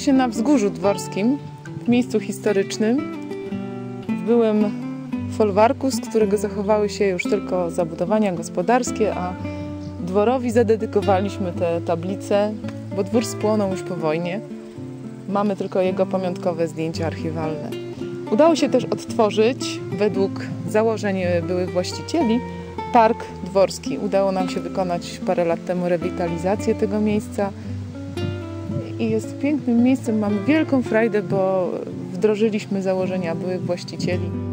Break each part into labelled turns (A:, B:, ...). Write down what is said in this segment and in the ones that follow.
A: Się na wzgórzu dworskim, w miejscu historycznym, w byłym folwarku, z którego zachowały się już tylko zabudowania gospodarskie, a dworowi zadedykowaliśmy te tablice, bo dwór spłonął już po wojnie. Mamy tylko jego pamiątkowe zdjęcia archiwalne. Udało się też odtworzyć, według założeń byłych właścicieli, park dworski. Udało nam się wykonać parę lat temu rewitalizację tego miejsca i jest pięknym miejscem. Mamy wielką frajdę, bo wdrożyliśmy założenia byłych właścicieli.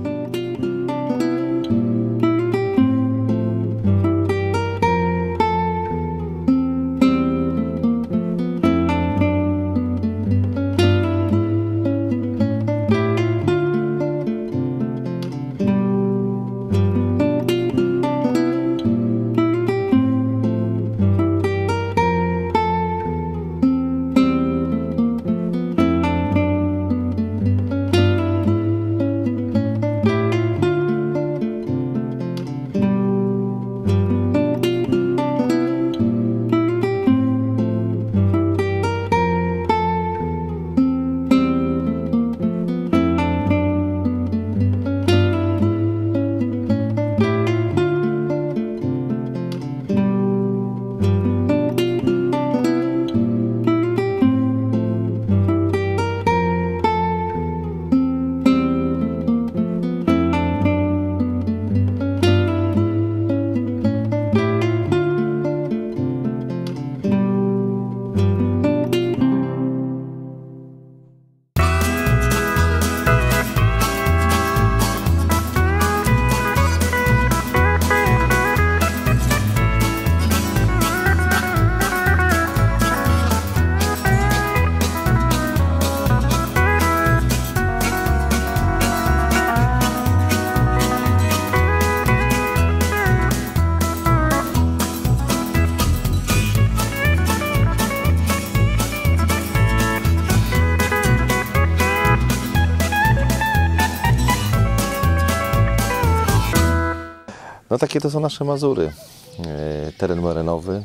B: No takie to są nasze Mazury. E, Teren morenowy,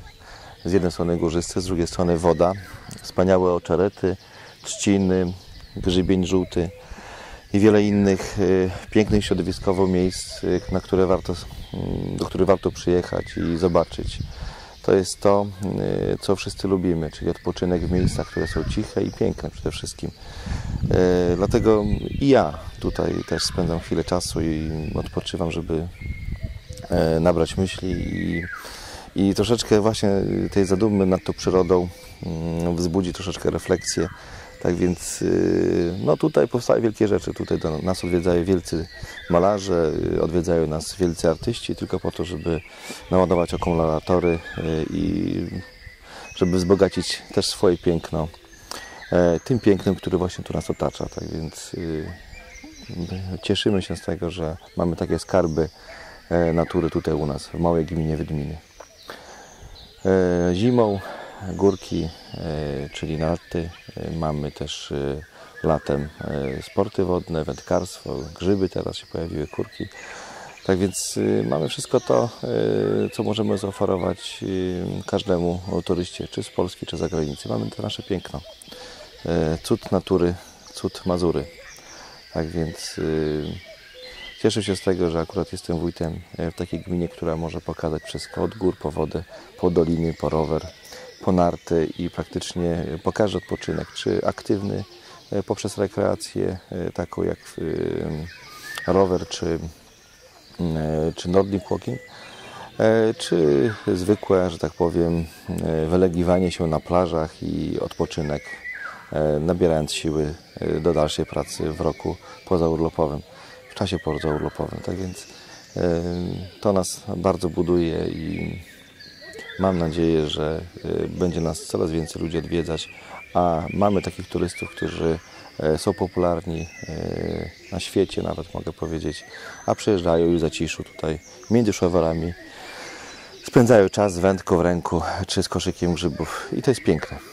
B: z jednej strony górzysty, z drugiej strony woda, wspaniałe oczerety, trzciny, grzybień żółty i wiele innych e, pięknych środowiskowo miejsc, e, na które warto, mm, do których warto przyjechać i zobaczyć. To jest to, co wszyscy lubimy, czyli odpoczynek w miejscach, które są ciche i piękne przede wszystkim. Dlatego i ja tutaj też spędzam chwilę czasu i odpoczywam, żeby nabrać myśli i, i troszeczkę właśnie tej zadumy nad tą przyrodą mm, wzbudzi troszeczkę refleksję. Tak więc y, no tutaj powstały wielkie rzeczy. Tutaj nas odwiedzają wielcy malarze, y, odwiedzają nas wielcy artyści tylko po to, żeby naładować akumulatory y, i żeby wzbogacić też swoje piękno e, tym pięknem, który właśnie tu nas otacza. Tak więc cieszymy się z tego, że mamy takie skarby e, natury tutaj u nas, w małej gminie Wydminy. E, Zimą górki, e, czyli narty, e, mamy też e, latem e, sporty wodne, wędkarstwo, grzyby teraz się pojawiły, kurki. Tak więc mamy wszystko to, co możemy zaoferować każdemu turyście, czy z Polski, czy z zagranicy. Mamy to nasze piękno. E, Cud natury, cud Mazury. Tak więc cieszę się z tego, że akurat jestem wójtem e, w takiej gminie, która może pokazać wszystko od gór po wodę, po doliny, po rower, po narty i praktycznie pokaże odpoczynek, czy aktywny e, poprzez rekreację e, taką jak rower, czy e, czy Nordic Walking, czy zwykłe, że tak powiem, wylegiwanie się na plażach i odpoczynek, nabierając siły do dalszej pracy w roku pozaurlopowym, w czasie pozaurlopowym. Tak więc to nas bardzo buduje i mam nadzieję, że e, będzie nas coraz więcej ludzi odwiedzać, a mamy takich turystów, którzy e, są popularni e, na świecie, nawet mogę powiedzieć, a przyjeżdżają i w zaciszu tutaj między szowerami spędzają czas z wędką w ręku czy z koszykiem grzybów i to jest piękne.